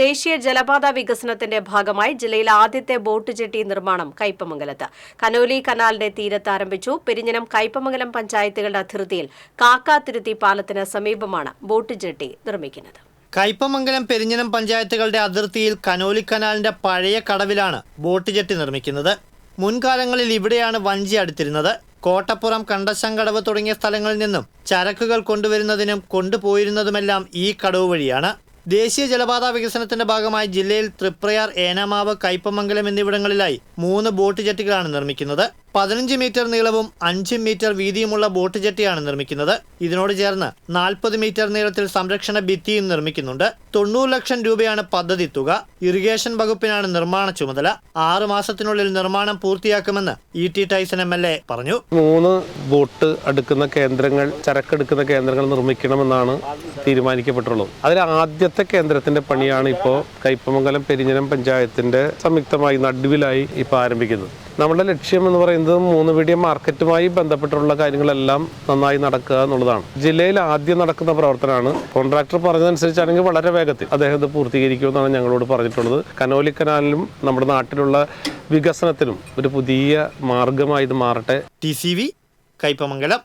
ദേശീയ ജലപാത വികസനത്തിന്റെ ഭാഗമായി ജില്ലയിൽ ആദ്യത്തെ ബോട്ട് ജെട്ടി നിർമ്മാണം കയ്പമംഗലത്ത്. കനോലി കനാലിന്റെ തീരത്ത് ആരംഭിച്ചു. പെരിഞ്ഞനം കയ്പമംഗലം പഞ്ചായത്തുകളുടെ അതിർത്തിയിൽ കാക്കാതിരുത്തി പാലത്തിന് സമീപമാണ് ബോട്ട് ജെട്ടി നിർമ്മിക്കുന്നത്. കയ്പമംഗലം പെരിഞ്ഞനം പഞ്ചായത്തുകളുടെ അതിർത്തിയിൽ കനോലി കനാലിന്റെ പഴയ കടവിലാണ് ബോട്ട് ജെട്ടി നിർമ്മിക്കുന്നത്. മുൻകാലങ്ങളിൽ ഇവിടെയാണ് വഞ്ചി അടുത്തിരുന്നത്. കോട്ടപ്പുറം കണ്ടശങ്കടവ് തുടങ്ങിയ സ്ഥലങ്ങളിൽ നിന്നും ചരക്കുകൾ കൊണ്ടുവരുന്നതിനും കൊണ്ടുപോയിരുന്നതുമെല്ലാം ഈ കടവ് വഴിയാണ്. ദേശീയ ജലപാത വികസനത്തിന്റെ ഭാഗമായി ജില്ലയിൽ തൃപ്രയാർ ഏനാമാവ് കയ്പമംഗലം എന്നിവിടങ്ങളിലായി മൂന്ന് ബോട്ട് ജെട്ടികളാണ് നിർമ്മിക്കുന്നത്. പതിനഞ്ച് മീറ്റർ നീളവും അഞ്ച് മീറ്റർ വീതിയുമുള്ള ബോട്ട് ജെട്ടിയാണ് നിർമ്മിക്കുന്നത്. ഇതിനോട് ചേർന്ന് നാൽപ്പത് മീറ്റർ നീളത്തിൽ സംരക്ഷണ ഭിത്തിയും നിർമ്മിക്കുന്നുണ്ട്. തൊണ്ണൂറ് ലക്ഷം രൂപയാണ് പദ്ധതി തുക. ഇറിഗേഷൻ വകുപ്പിനാണ് നിർമ്മാണ ചുമതല. ആറ് മാസത്തിനുള്ളിൽ നിർമ്മാണം പൂർത്തിയാക്കുമെന്ന് E T Tyson M L A പറഞ്ഞു. മൂന്ന് ബോട്ട് അടുക്കുന്ന കേന്ദ്രങ്ങൾ ചരക്കെടുക്കുന്ന കേന്ദ്രങ്ങൾ നിർമ്മിക്കണമെന്നാണ് തീരുമാനിക്കപ്പെട്ടുള്ളത്. അതിൽ ആദ്യത്തെ കേന്ദ്രത്തിന്റെ പണിയാണ് ഇപ്പോൾ കൈപ്പമംഗലം പെരിഞ്ഞനം പഞ്ചായത്തിന്റെ സംയുക്തമായി നടുവിലായി ഇപ്പോൾ ആരംഭിക്കുന്നത്. നമ്മുടെ ലക്ഷ്യം എന്ന് പറയുന്നത് മൂന്ന് പീടിയ മാർക്കറ്റുമായി ബന്ധപ്പെട്ടുള്ള കാര്യങ്ങളെല്ലാം നന്നായി നടക്കുക എന്നുള്ളതാണ്. ജില്ലയിൽ ആദ്യം നടക്കുന്ന പ്രവർത്തനമാണ്. കോൺട്രാക്ടർ പറഞ്ഞതനുസരിച്ചാണെങ്കിൽ വളരെ വേഗത്തിൽ അദ്ദേഹം ഇത് പൂർത്തീകരിക്കുമെന്നാണ് ഞങ്ങളോട് പറഞ്ഞിട്ടുള്ളത്. കനോലി കനാലിലും നമ്മുടെ നാട്ടിലുള്ള വികസനത്തിനും ഒരു പുതിയ മാർഗമായി ഇത് മാറട്ടെ. T C V Kaipamangalam.